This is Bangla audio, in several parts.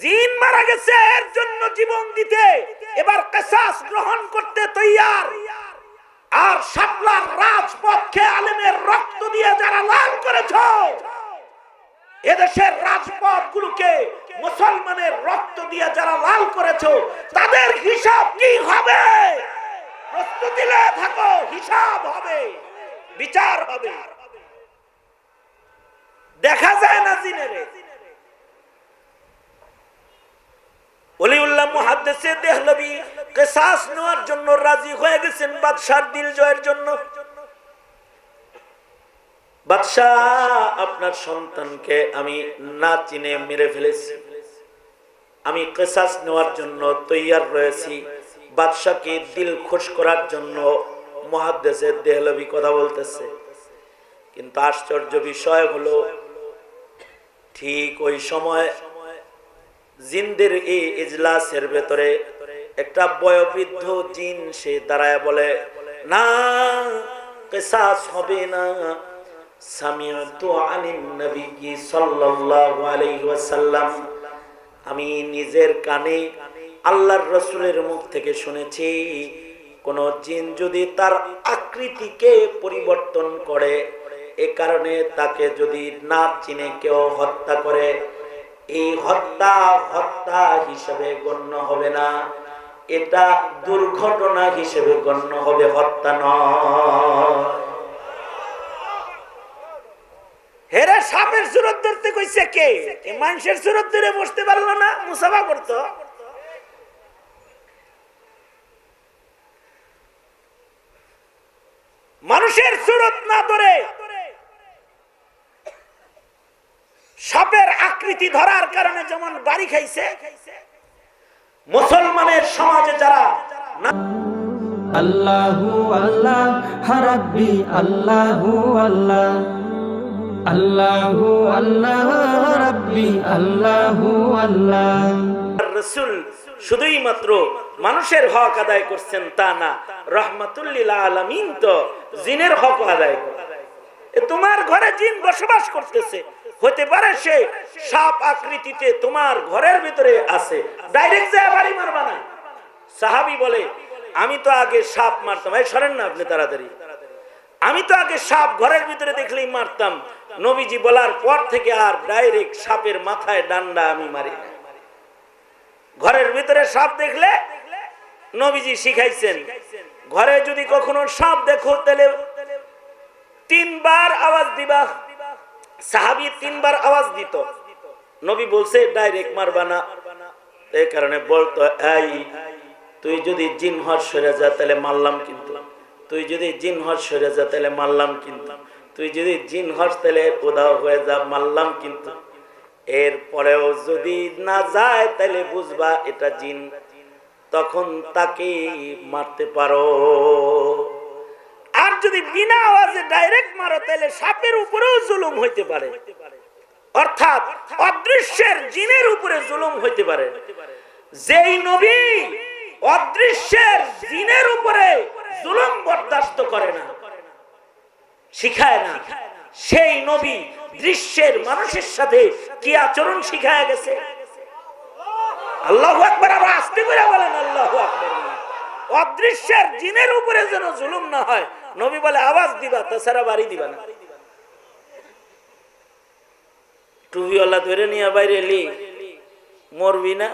জিন মারা গেছে, এর জন্য জীবন দিতে। এবার কেসাস গ্রহণ করতে আর আলেমের রক্ত দিয়ে যারা লাল করেছ, এদেশের রাজপথ গুলোকে মুসলমানের রক্ত দিয়ে যারা লাল করেছ, তাদের হিসাব কি হবে? থাকো, হিসাব হবে, বিচার হবে। দেখা যায় না জিনেরে। রাজি হয়ে আপনার সন্তানকে আমি না চিনে মেরে ফেলেছি। আমি কেসাস নেওয়ার জন্য তৈয়ার রয়েছি। বাদশাকে দিল খুশ করার জন্য মহাদ্দেশের দেহলবি কথা বলতেছে। কিন্তু আশ্চর্য বিষয় হলো, ঠিক ওই সময় জিনদের এই ইজলাসের ভেতরে একটা বয়োবৃদ্ধ জিন সে দাঁড়ায় বলে, না, কেসাস হবে না। আমি নিজের কানে আল্লাহর রসুলের মুখ থেকে শুনেছি, কোন জিন যদি তার আকৃতিকে পরিবর্তন করে, এ কারণে তাকে যদি না চিনে কেউ হত্যা করে এই হত্যা হত্যা হিসেবে গণ্য হবে না। এটা দুর্ঘটনা হিসেবে গণ্য হবে, হত্যা নয়। হেরে সাপের সুরত ধরতে কইছে কে? মানুষের সুরত ধরে বসতে পারল না, মুসাফা করতো। মানুষের সুরত না ধরে সাপের আকৃতি ধরার কারণে যেমন বাড়ি খাইছে মুসলমানের সমাজে যারা আল্লাহু আল্লাহ হারাব্বি আল্লাহু আল্লাহ। আল্লাহু আল্লাহ রাব্বি আল্লাহু আল্লাহ। রসুল শুধুই মাত্র মানুষের হক আদায় করছেন তা না রহমাতুল্লিল আলমিন তো জিনের হক আদায় করে তোমার ঘরে জিন বসবাস করতেছে হতে পারে সে সাপ আকৃতিতে তোমার ঘরের ভিতরে আছে। ডাইরেক্ট যায় বাড়ি মারবা না। সাহাবি বলে, আমি তো আগে সাপ মারতাম। এই সরেন না আপনি তাড়াতাড়ি। আমি তো আগে সাপ ঘরের ভিতরে দেখলেই মারতাম। নবীজি বলার পর থেকে আর ডাইরেক্ট সাপের মাথায় ডান্ডা আমি মারি ঘরের ভিতরে সাপ দেখলে নবীজি শিখাইছেন, ঘরে যদি কখনো সাপ দেখো, তাহলে তিনবার আওয়াজ দিবা। সাহাবি তিনবার আওয়াজ দিত। নবী বলছে, ডাইরেক্ট মারবা না। এই কারণে বলতো, এই, তুই যদি জিন হর সরে যা, তাহলে মারলাম কিন্তু। তুই যদি জিন হর সরে যা, তাহলে মারলাম কিন্তু। তুই যদি জিন হস, তাহলে উদাও হয়ে যা, মারলাম কিন্তু। এরপরেও যদি না যায়, তাহলে বুঝবা এটা জিন। তখন তাকে মারতে পারো। যদি বিনা আওয়াজে ডাইরেক্ট মারো, তাহলে সাপের উপরেও জুলুম হইতে পারে। অর্থাৎ অদৃশ্যের জিনের উপরে জুলুম হইতে পারে। যেই নবী অদৃশ্যের জিনের উপরে জুলুম বরদাস্ত করে না, শিখায় না। সেই নবী দৃশ্যের মানুষের সাথে কি আচরণ শিখায় গেছে? আল্লাহ আকবর, আরও আসতে করে বলেন, আল্লাহ আকবর। অদৃশ্যের জিনের উপরে যেন জুলুম না হয় নবী বলে, আওয়াজ দিবা, তাছাড়া বাড়ি দিবা না। টুপিওয়ালা ধরে নিয়ে বাইরে এলি, মরবি না?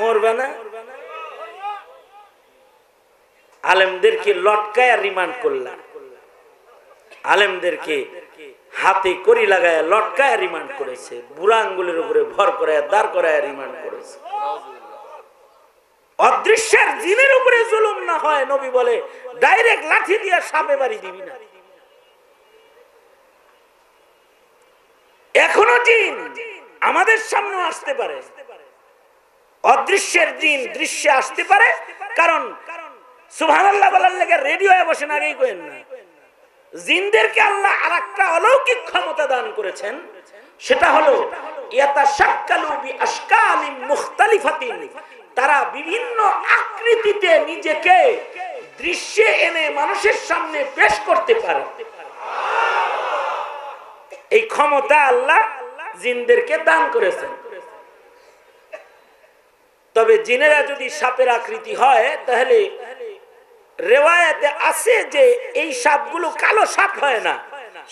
মরবে না? আলেমদেরকে লটকায় রিমান্ড করলাম আলেমদেরকে হাতে করি লাগায় লটকায় রিমান্ড করেছে। বুড়া আঙ্গুলের উপরে ভর করায়, দাঁড় করায় রিমান্ড করেছে। অদৃশ্যের জিনের উপরে জুলুম না হয়, নবী বলে ডাইরেক্ট লাঠি দিয়ে সাপে বাড়ি দিবি না। এখনও জিন আমাদের সামনে আসতে পারে। অদৃশ্যের জিন দৃশ্যে আসতে পারে, কারণ সুবহানাল্লাহ বলার লেগে রেডিওয়ে বসেন, আগেই কইেন না। জিনদেরকে আল্লাহ আর একটা অলৌকিক ক্ষমতা দান করেছেন, সেটা হলো, ইয়াতাশাক্কালু বিআশকালিন মুখতালিফাতিন। তারা বিভিন্ন আকৃতিতে নিজেকে দৃশ্যে এনে মানুষের সামনে পেশ করতে পারে। এই ক্ষমতা আল্লাহ জিনদেরকে দান করেছেন। তবে জিনেরা যদি সাপের আকৃতি হয়, তাহলে রেওয়ায়াতে আছে যে এই সাপগুলো কালো সাপ হয় না,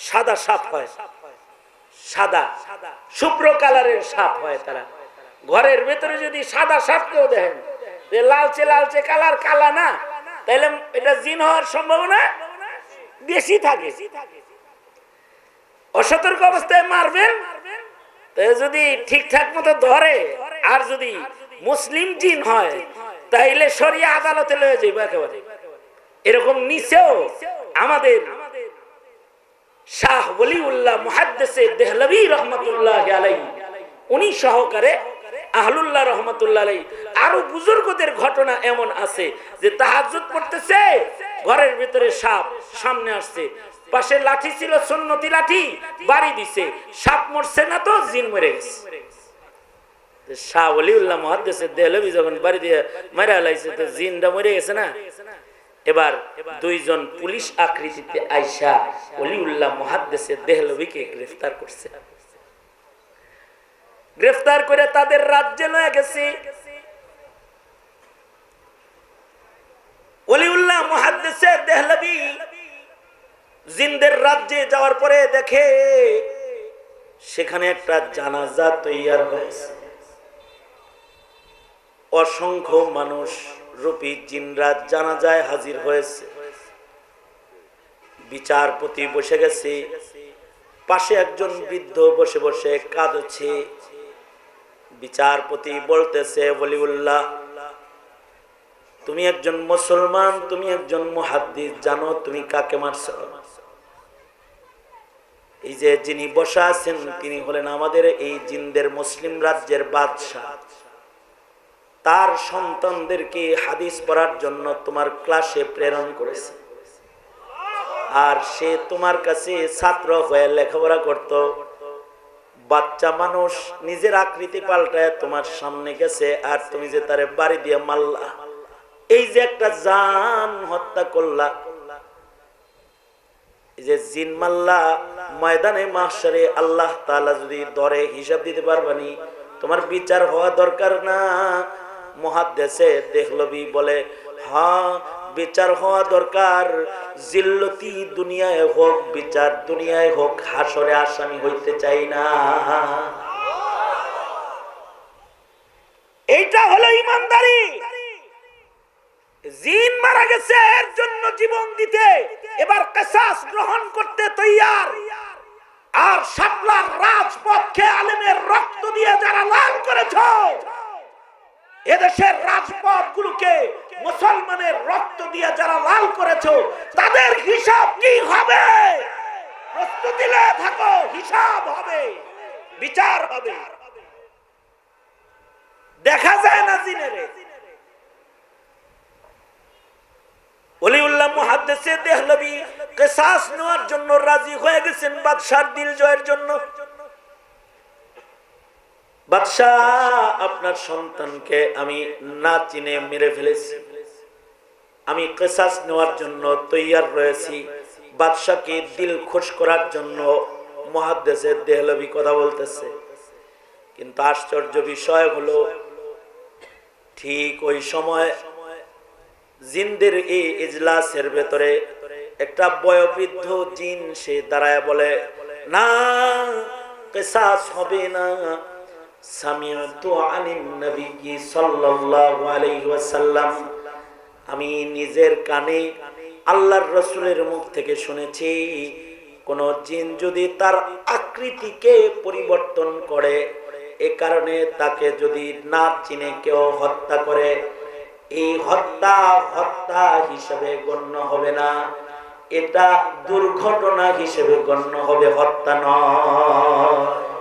সাদা সাপ হয়। সাদা, শুভ্র কালারের সাপ হয় তারা। ঘরের ভেতরে যদি সাদা সাপ কেউ দেখেন লালচে লালচে কালার, কালা না তাহলে এটা জিন হওয়ার সম্ভাবনা বেশি থাকে। অসতর্ক অবস্থায় মারবেন যদি ঠিকঠাক মতো ধরে, আর যদি মুসলিম জিন হয়, তাইলে সরিয়া আদালতে লয়ে যাইব একেবারে। এরকম নিচেও আমাদের শাহ ওলিউল্লাহ মুহাদ্দেসে দেহলভি রহমতুল্লাহ আলাই উনি সহকারে আহলুল্লাহ রহমতুল্লাহ আরও বুজুর্গদের ঘটনা এমন আছে যে তাহাজ্জুদ পড়তেছে, ঘরের ভিতরে সাপ সামনে আসছে। পাশে লাঠি ছিল, সুন্নতি লাঠি, বাড়ি দিছে। সাপ মরছে না তো, জিন মরে গেছে। না? এবার দুইজন পুলিশ আকৃতিতে আইসা অলিউল্লাহ মহাদ্দেশে দেহলবিকে গ্রেফতার করছে। গ্রেফতার করে তাদের রাজ্যে লয়ে গেছে। অলিউল্লাহ মহাদ্দেশে দেহলবি জিনদের রাজ্যে যাওয়ার পরে দেখে সেখানে একটা জানাজা তৈয়ার হয়েছে। অসংখ্য মানুষ, রূপী জিনরাত জানাজায় হাজির হয়েছে। বিচারপতি বসে গেছে। পাশে একজন বৃদ্ধ বসে বসে কাঁদছে। বিচারপতি বলতেছে বলিউল্লাহ তুমি একজন মুসলমান, তুমি একজন মুহাদ্দিস, জানো তুমি কাকে মারছ? এই যে যিনি বসা আছেন, তিনি হলেন আমাদের এই জিনদের মুসলিম রাজ্যের বাদশাহ। তার সন্তানদেরকে হাদিস পড়ার জন্য তোমার ক্লাসে প্রেরণ করেছে। আর সে তোমার কাছে ছাত্র হয়ে লেখাপড়া করত। বাচ্চা মানুষ নিজের আকৃতি পাল্টায় তোমার সামনে গেছে আর তুমি যে তারে বাড়ি দিয়ে মারলা। এই যে একটা জান হত্যা করলা। যে জিন মাল্লা ময়দানে মাসারে আল্লাহ তালা যদি দরে হিসাব দিতে পারবানি তোমার বিচার হওয়া দরকার না। মহাদেশে দেখলবি বলে হ্যাঁ বিচার হওয়া দরকার। জিল্লতি দুনিয়ায় হোক, বিচার দুনিয়ায় হোক, হাসরে আসামি হইতে চাই না। এইটা হলো ইমানদারি। জিন মারা গেছে, এর জন্য জীবন দিতে। এবার কেসাস গ্রহণ করতে তৈয়ার। আর শাপলার রাজপথকে আলেমের রক্ত দিয়ে যারা লাল করেছ, এদেশের রাজপথ গুলোকে মুসলমানের রক্ত দিয়ে যারা লাল করেছ, তাদের হিসাব কি হবে? থাকো, হিসাব হবে, বিচার হবে। দেখা যায় না জিনেরে। দেহলবি কিসাস নেওয়ার জন্য রাজি হয়ে গেছেন, বাদশার দিল জয়ের জন্য। বাদশাহ আপনার সন্তানকে আমি না চিনে মেরে ফেলেছি। আমি কেসাস নেওয়ার জন্য তৈয়ার রয়েছি। বাদশাকে দিল খুশ করার জন্য মহাদ্দেশের দেহলবি কথা বলতেছে। কিন্তু আশ্চর্য বিষয় হলো, ঠিক ওই সময় জিনদের এই ইজলাসের ভেতরে একটা বয়োবৃদ্ধ জিন সে দাঁড়ায় বলে, না, কেসাস হবে না। আমি নিজের কানে আল্লাহর রসুলের মুখ থেকে শুনেছি, কোন জিন যদি তার আকৃতিকে পরিবর্তন করে, এ কারণে তাকে যদি না চিনে কেউ হত্যা করে, এই হত্যা হত্যা হিসেবে গণ্য হবে না। এটা দুর্ঘটনা হিসেবে গণ্য হবে, হত্যা নয়।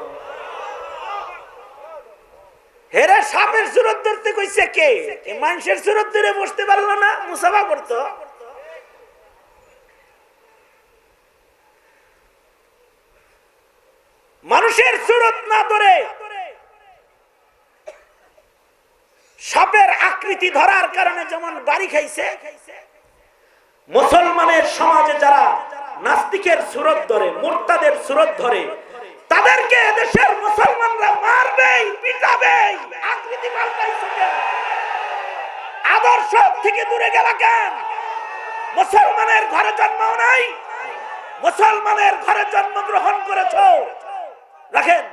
হেরে সাপের সুরত ধরতে কইছে কে? মানুষের সুরত ধরে বসতে পারল না, মুসাফা করতো। মানুষের সুরত না ধরে সাপের আকৃতি ধরার কারণে যেমন বাড়ি খাইছে, মুসলমানের সমাজে যারা নাস্তিকের সুরত ধরে, মোর্তাদের সুরত ধরে তাদেরকে দেশের মুসলমানরা মারবে, পিটাবে, আকৃতি পাল্টাইছো? আদর্শ থেকে দূরে গেল কেন? মুসলমানের ঘরে জন্ম নাই, মুসলমানের ঘরে জন্মগ্রহণ করেছ। রাখেন,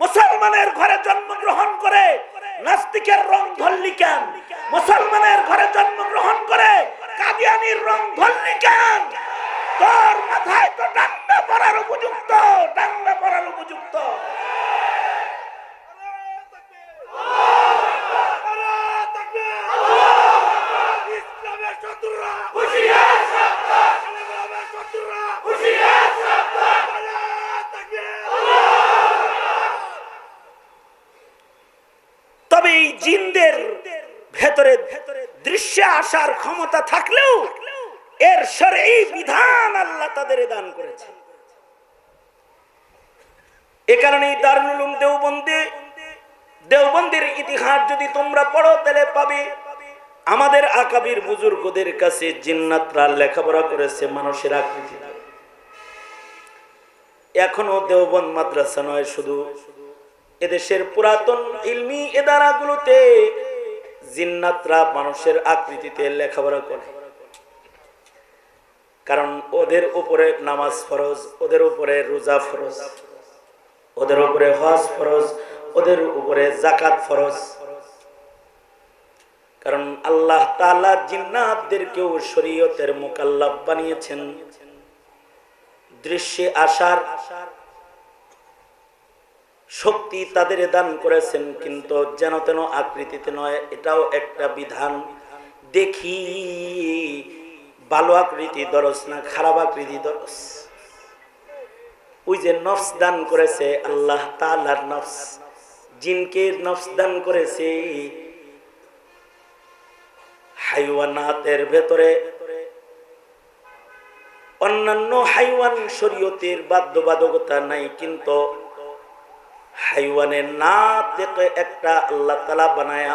মুসলমানের ঘরে জন্মগ্রহণ করে নাস্তিকের রং ধরলি কেন? মুসলমানের ঘরে জন্মগ্রহণ করে কাদিয়ানির রং ধরলি কেন? তোর মাথায় তো ডান্ডা পড়ার উপযুক্ত ডান্ডা পড়ার উপযুক্ত। তবে এই জিনদের ভেতরে দৃশ্যে আসার ক্ষমতা থাকলেও এর এই বিধান আল্লাহ তাদের দান করেছে। এ কারণে দারুল দেওবন্দে, দেওবন্দের ইতিহাস যদি তোমরা পড়ো, তাহলে পাবে। আমাদের আকাবির বুজুর্গদের কাছে জিন্নাতরা লেখাপড়া করেছে মানুষের আকৃতি। এখনও দেওবন্দ মাদ্রাসা নয় শুধু, এদেশের পুরাতন ইলমি এদারাগুলোতে জিন্নাতরা মানুষের আকৃতিতে লেখাপড়া করে। কারণ ওদের উপরে নামাজ ফরজ, ওদের উপরে রোজা ফরজ, ওদের উপরে হজ ফরজ, ওদের উপরে জাকাত ফরজ। কারণ আল্লাহ তাআলা জিন্নাতদেরকেও শরীয়তের মোকাল্লাফ বানিয়েছেন। দৃশ্যে আসার শক্তি তাদের দান করেছেন, কিন্তু যেন তেন আকৃতিতে নয়, এটাও একটা বিধান। দেখি ভালো আকৃতি দরস না খারাপ আকৃতি দরস। ওই যে নফস দান করেছে আল্লাহ তালার নফস, জিনকে নফস দান করেছে হাইওয়ানাতের ভেতরে। অন্যান্য হাইওয়ান শরীয়তের বাধ্যবাধকতা নাই, কিন্তু হাইওয়ানের না দেখে একটা আল্লাহ তালা বানায়া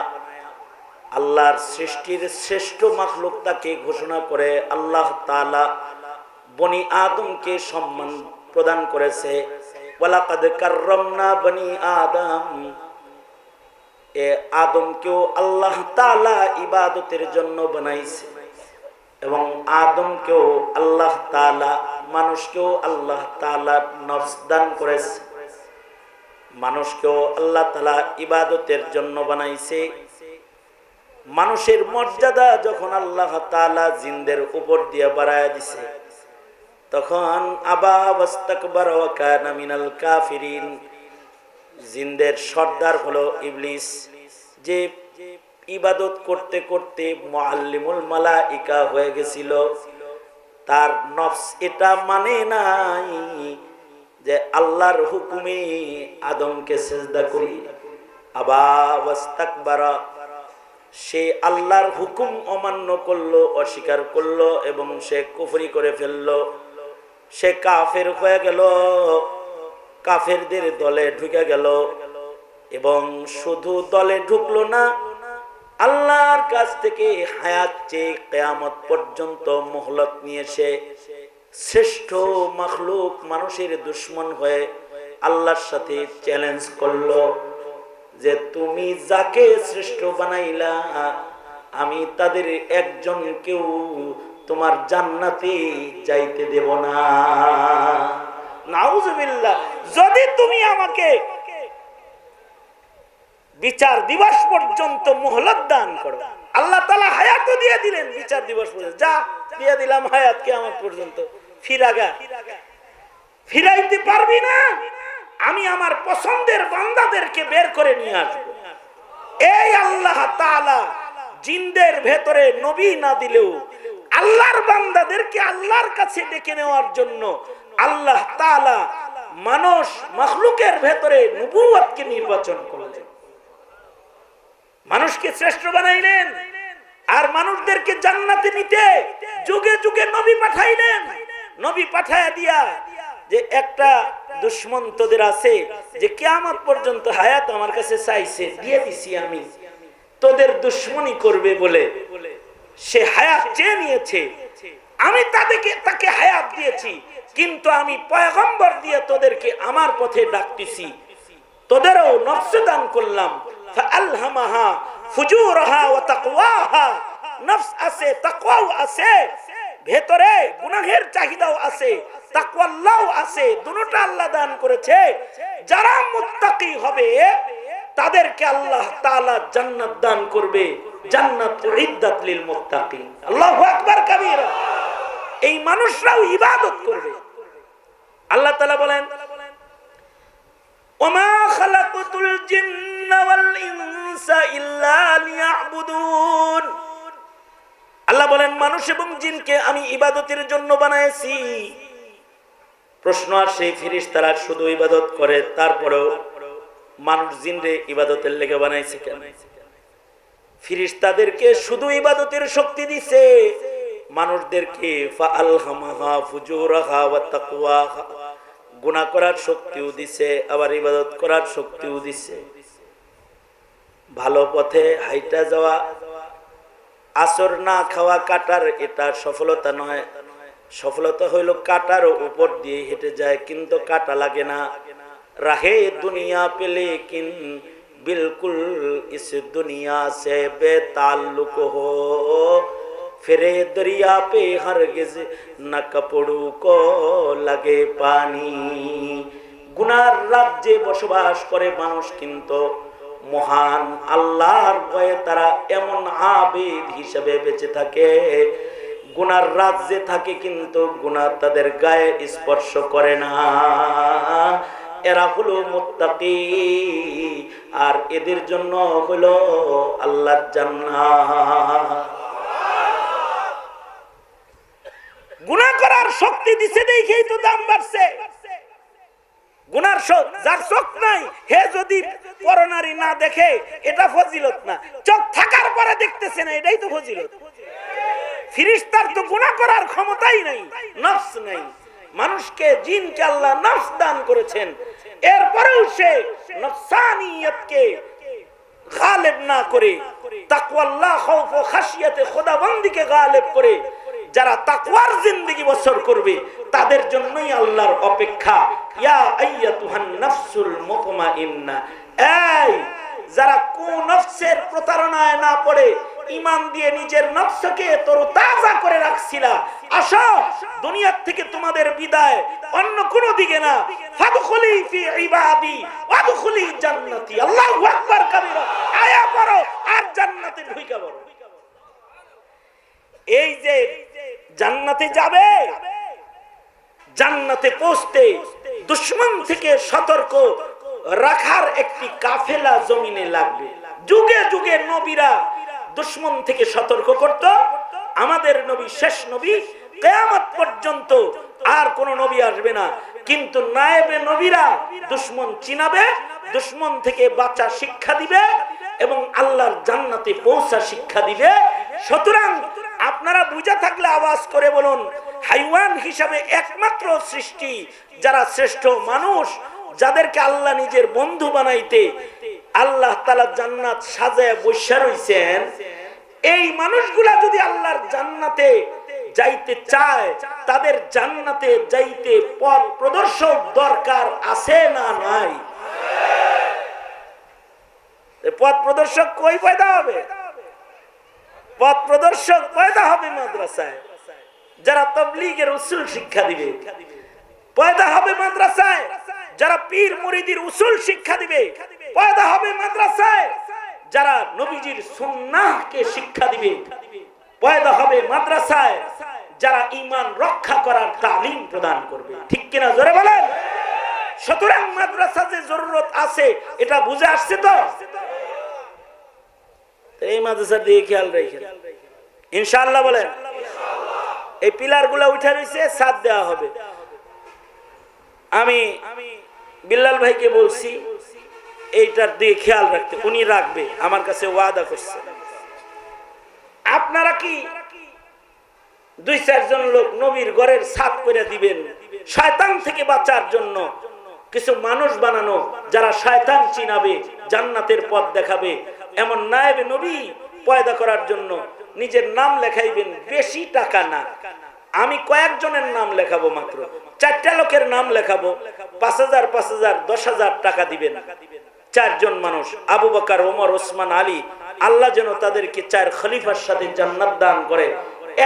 আল্লাহর সৃষ্টির শ্রেষ্ঠ মাখলুক তাকে ঘোষণা করে আল্লাহ তালা বনি আদমকে সম্মান প্রদান করেছে। ওয়ালাকাদ কাররামনা বনি আদম। এ আদমকেও আল্লাহ তালা ইবাদতের জন্য বানাইছে এবং আদমকেও আল্লাহ তালা মানুষকেও আল্লাহ তালা নফস দান করেছে। মানুষকেও আল্লাহ তালা ইবাদতের জন্য বানাইছে। মানুষের মর্যাদা যখন আল্লাহ তালা জিন্দের উপর দিয়ে বাড়ায় দিছে, তখন আবাবস্তাকবার মিনাল কাফিরিন, জিনদের সর্দার হলো ইবলিস, যে ইবাদত করতে করতে মোয়াল্লিমুল মালাইকা হয়ে গেছিল। তার নফস এটা মানে নাই যে আল্লাহর হুকুমে আদমকে সেজদা করি। আবার সে আল্লাহর হুকুম অমান্য করল, অস্বীকার করল এবং সে কুফরি করে ফেলল। সে কাফের হয়ে গেল, কাফেরদের দলে ঢুকে গেল এবং শুধু দলে ঢুকলো না, আল্লাহর কাছ থেকে হায়াত চেয়ে কেয়ামত পর্যন্ত মোহলত নিয়ে সে শ্রেষ্ঠ মখলুক মানুষের দুশ্মন হয়ে আল্লাহর সাথে চ্যালেঞ্জ করল। যে তুমি যাকে শ্রেষ্ঠ বানাইলা, আমি তাদের একজন কেউ তোমার জান্নাতে যাইতে দেব না। যদি তুমি আমাকে বিচার দিবস পর্যন্ত মোহলত দান করো, আল্লাহ তালা হায়াত দিয়ে দিলেন বিচার দিবস পর্যন্ত। যা, দিয়ে দিলাম হায়াত কে আমার পর্যন্ত। ফিরাগা, ফিরাইতে পারবি না। আমি আমার পছন্দের বান্দাদেরকে বের করে নিয়ে আসব। এই আল্লাহ তাআলা জিনদের ভেতরে নবী না দিলেও আল্লাহর বান্দাদেরকে আল্লাহর কাছে ডেকে নেওয়ার জন্য আল্লাহ তাআলা মানুষ, মখলুকের ভেতরে নবুয়তকে নির্বাচন করলেন। মানুষকে শ্রেষ্ঠ বানাইলেন আর মানুষদেরকে জান্নাতে নিতে যুগে যুগে নবী পাঠাইলেন। নবী পাঠায় দিয়া যে একটা দুশ্মন তোদের আছে, যে কেয়ামত পর্যন্ত হায়াত আমার কাছে চাইছে, দিয়ে দিছি আমি। তোদের দুশ্মনী করবে বলে সে হায়াত চেয়ে নিয়েছে, আমি তাদেরকে, তাকে হায়াত দিয়েছি, কিন্তু আমি পয়গম্বর দিয়ে তোদেরকে আমার পথে ডাকতেছি। তোদেরও নফস দান করলাম। তাকওয়াহা। নফস আছে আছে, ভেতরে গুনাহের চাহিদাও আছে। তাকওয়াল্লাহ আছে, দুটোটা আল্লাহ দান করেছে। যারা মুত্তাকি হবে, তাদেরকে আল্লাহ তাআলা জান্নাত দান করবে। জান্নাত লিল মুত্তাকিন। আল্লাহু আকবার এই মানুষরাও ইবাদত করবে। আল্লাহ তাআলা বলেন, ওমা খালাকতুল জিন্না ওয়াল ইনসা ইল্লা লিয়াবুদুন। আল্লাহ বলেন, মানুষ এবং জিনকে আমি ইবাদতের জন্য বানিয়েছি প্রশ্ন আসে ফিরিস তারা শুধু ইবাদত করে, তারপরেও মানুষ জিনরে ইবাদতের লেগে বানাইছে কেন? ফিরিস তাদেরকে শুধু ইবাদতের শক্তি দিছে, মানুষদেরকে গুনাহ করার শক্তিও দিছে, আবার ইবাদত করার শক্তিও দিছে। ভালো পথে হাইটা যাওয়া, আসর না খাওয়া কাটার এটা সফলতা নয় সফলতা হইল কাটার উপর দিয়ে হেঁটে যায়, কিন্তু কাটা লাগে না। রাহে দুনিয়া পেলে কিন, বিলকুল ইস দুনিয়া সে বেতাল্লুক হো। ফেরে দরিয়া পে হরগিজ না কাপড়ু কো লাগে পানি। গুনার রাজ্যে বসবাস করে মানুষ কিন্তু মহান আল্লাহর ভয়ে তারা এমন আবেদ হিসেবে বেঁচে থাকে। গুনার রাজ্যে থাকে কিন্তু গুনাহ তাদের গায়ে স্পর্শ করে না। এরা হলো মুত্তাকি, আর এদের জন্য হলো আল্লাহর জান্নাত। গুনাহ করার শক্তি দিছে দেখেই তো দাম বাড়ছে। গুনার শোক যার চোখ নাই, হে যদি পরনারী না দেখে, এটা ফজিলত না। চোখ থাকার পরে দেখতেছে না, এটাই তো ফজিলত। ফিরিস্তার তো গুনাহ করার ক্ষমতাই নাই, নফস নাই। মানুষকে জিনকে আল্লাহ নফস দান করেছেন। এরপরেও সে নফসানিয়তকে না করে, তাকওয়াল্লাহ ও খোদাবন্দিকে করে, যারা তাকওয়ার জিন্দেগি বছর করবে, তাদের জন্যই আল্লাহর অপেক্ষা। ইয়া আইয়াতুহান নাফসুল মুতমাইন্না। এই, যারা কোন নফসের প্রতারণায় না পড়ে ইমান দিয়ে নিজের নফসকে তোর তাজা করে রাখছিলা। আসো, দুনিয়ার থেকে তোমাদের বিদায় অন্য কোন দিকে না। ফাদখুলি ফি ইবাদি, ওয়াদখুলি আল্লাহু আকবার কাবীরা। আয়া পড়ো আর জান্নাতে ঢুইকা পড়ো। এই যে জান্নাতে যাবে, জান্নাতে পৌঁছতে দুশ্মন থেকে সতর্ক রাখার একটি কাফেলা জমিনে লাগবে। যুগে যুগে নবীরা দুশ্মন থেকে সতর্ক করত। আমাদের নবী, শেষ নবী, কেয়ামত পর্যন্ত আর কোন নবী আসবে না। কিন্তু নায়েবে নবীরা দুশ্মন চিনাবে, দুশ্মন থেকে বাঁচা শিক্ষা দিবে এবং আল্লাহর জান্নাতে পৌঁছা শিক্ষা দিবে। সুতরাং আপনারা বুঝা থাকলে আওয়াজ করে বলুন, হাইওয়ান হিসাবে একমাত্র সৃষ্টি, যারা শ্রেষ্ঠ মানুষ, যাদেরকে আল্লাহ নিজের বন্ধু বানাইতে আল্লাহ তালা জান্নাত সাজায় বৈশা রইছেন। এই মানুষগুলা যদি আল্লাহর জান্নাতে যাইতে চায়, তাদের জান্নাতে যাইতে পথ প্রদর্শক দরকার আছে না নাই? পথ প্রদর্শক কই পয়দা হবে? পথ প্রদর্শক পয়দা হবে মাদ্রাসায়। যারা তবলিগের উসুল শিক্ষা দিবে, পয়দা হবে মাদ্রাসায়। যারা পীর মুরিদির উসুল শিক্ষা দিবে পয়দা হবে মাদ্রাসায়। যারা নবীজির সুন্নাহকে শিক্ষা দিবে পয়দা হবে মাদ্রাসায়। যারা ইমান রক্ষা করার তালিম প্রদান করবে। ঠিক কিনা জোরে বলেন? সুতরাং মাদ্রাসা যে জরুরত আছে, এটা বুঝে আসছে তো? এই খেয়াল রেখে বলেন, এই পিলারগুলা উঠে রয়েছে, সাথ দেওয়া হবে। আমি বিল্লাল ভাইকে বলছি এইটার দিকে খেয়াল রাখতে। উনি রাখবে, আমার কাছে ওয়াদা করছে। আপনারা কি দুই চারজন লোক নবীর ঘরের সাত করে দিবেন? শয়তান থেকে বাঁচার জন্য কিছু মানুষ বানানো যারা শয়তান চিনাবে, জান্নাতের পথ দেখাবে। এমন নায়েবে নবী পয়দা করার জন্য নিজের নাম লেখাইবেন, বেশি টাকা না। আমি কয়েকজনের নাম লেখাবো মাত্র। চারটা লোকের নাম লেখাবো। পাঁচ হাজার পাঁচ হাজার, দশ হাজার টাকা দিবেন। চারজন মানুষ, আবু বকার, ওমর, ওসমান, আলী, আল্লাহ যেন তাদেরকে চার খলিফার সাথে জান্নাত দান করে।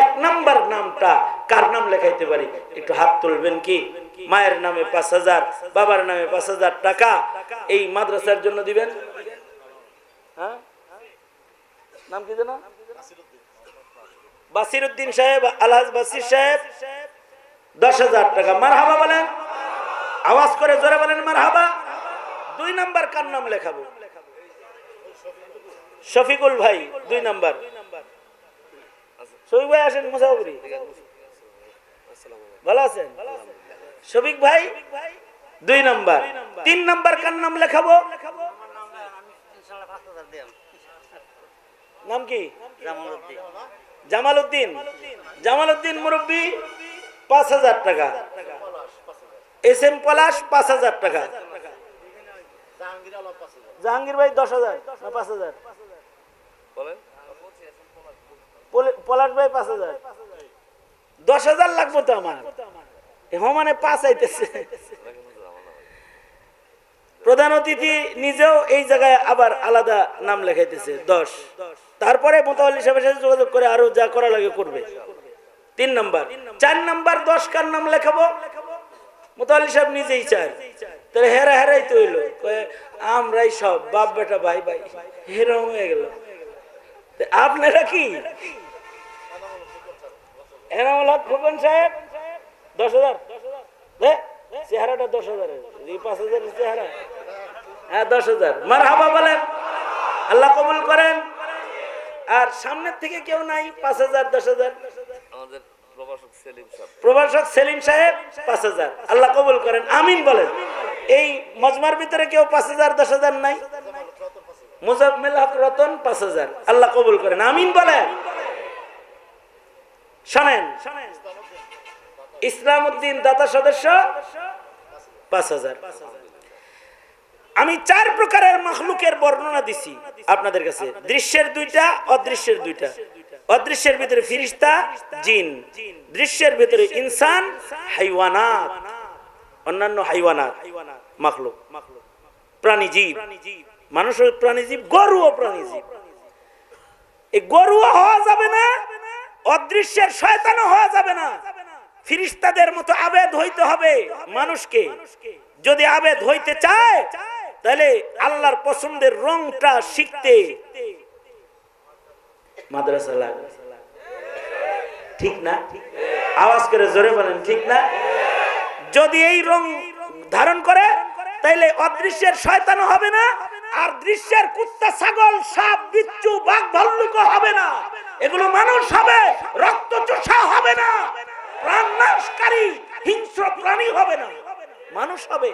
এক নাম্বার নামটা কার নাম লেখাইতে পারি? একটু হাত তুলবেন কি? মায়ের নামে পাঁচ হাজার, বাবার নামে পাঁচ হাজার টাকা, এই মাদ্রাসার জন্য দিবেন? হ্যাঁ? সাহেব, আলহাজ বাসির সাহেব, দশ হাজার টাকা। মার বলেন? আওয়াজ করে জোরে বলেন মার হাবা দুই নাম্বার কার নাম লেখাবো? শফিকুল ভাই, দুই নাম্বার। শফিক ভাই আসেন মুসাফরি। ভালো আছেন? শফিক ভাই, দুই নাম্বার। তিন নাম্বার কার নাম লেখাবো? নাম কি? জামাল উদ্দিন জামাল উদ্দিন মুরব্বী, পাঁচ হাজার টাকা। এস এম পলাশ, পাঁচ হাজার টাকা। জাহাঙ্গীর ভাই দশ হাজার না পাঁচ হাজার? পলে- পলাশ ভাই পাঁচ হাজার। দশ হাজার লাগবো তো আমার। এ মানে পাঁচ আইতেছে। প্রধান অতিথি নিজেও এই জায়গায় আবার আলাদা নাম লেখাইতেছে দশ। তারপরে মোতাবল্লি সাহেবের সাথে যোগাযোগ করে আরও যা করা লাগে করবে। তিন নাম্বার। চার নাম্বার দশ কার নাম লেখাবো? মোতাবল্লি সাহেব নিজেই চায় তাহলে হেরা হেরাই তো হইল। আমরাই সব, বাপ বেটা ভাই ভাই। হেরম হয়ে গেল। আপনারা কি? খোকন সাহেব, দশ হাজার। চেহারাটা দশ পাঁচ চেহারা। হ্যাঁ দশ হাজার। মার বলেন। আল্লাহ কবুল করেন। আর সামনের থেকে কেউ নাই, পাঁচ হাজার, দশ হাজার। আমাদের প্রভাষক সেলিম সাহেব। পাঁচ হাজার। আল্লাহ কবুল করেন, আমিন বলেন। এই মজমার ভিতরে কেউ পাঁচ হাজার, দশ হাজার নাই? মুজাম্মেল হক রতন, পাঁচ হাজার। আল্লাহ কবুল করেন, আমিন বলেন। শোনেন ইসলাম উদ্দিন দাতা সদস্য, পাঁচ হাজার। আমি চার প্রকারের মখলুকের বর্ণনা দিছি আপনাদের কাছে। দৃশ্যের দুইটা, অদৃশ্যের দুইটা। অদৃশ্যের ভিতরে ফিরিস্তা, জিন। দৃশ্যের ভিতরে ইনসান, হাইওয়ানাত। অন্যান্য হাইওয়ানাত, মখলুক। প্রাণীজীব মানুষ ও প্রাণীজীব গরু ও প্রাণীজীব এই গরুও হওয়া যাবে না, অদৃশ্যের শয়তানও হওয়া যাবে না। ফিরিস্তাদের মতো আবেদ হইতে হবে মানুষকে। যদি আবেদ হইতে চায়, তাহলে আল্লাহর পছন্দের রংটা শিখতে। মাদ্রাসা লাগবে ঠিক না? আওয়াজ করে জোরে বলেন, ঠিক না? যদি এই রং ধারণ করে, তাইলে অদৃশ্যের শয়তানও হবে না, আর দৃশ্যের কুত্তা, ছাগল, সাপ, বিচ্ছু, বাঘ ভাল্লুক হবে না। এগুলো মানুষ হবে, রক্ত চোষা হবে না। প্রাণনাশকারী, হিংস্র প্রাণী হবে না। মানুষ হবে।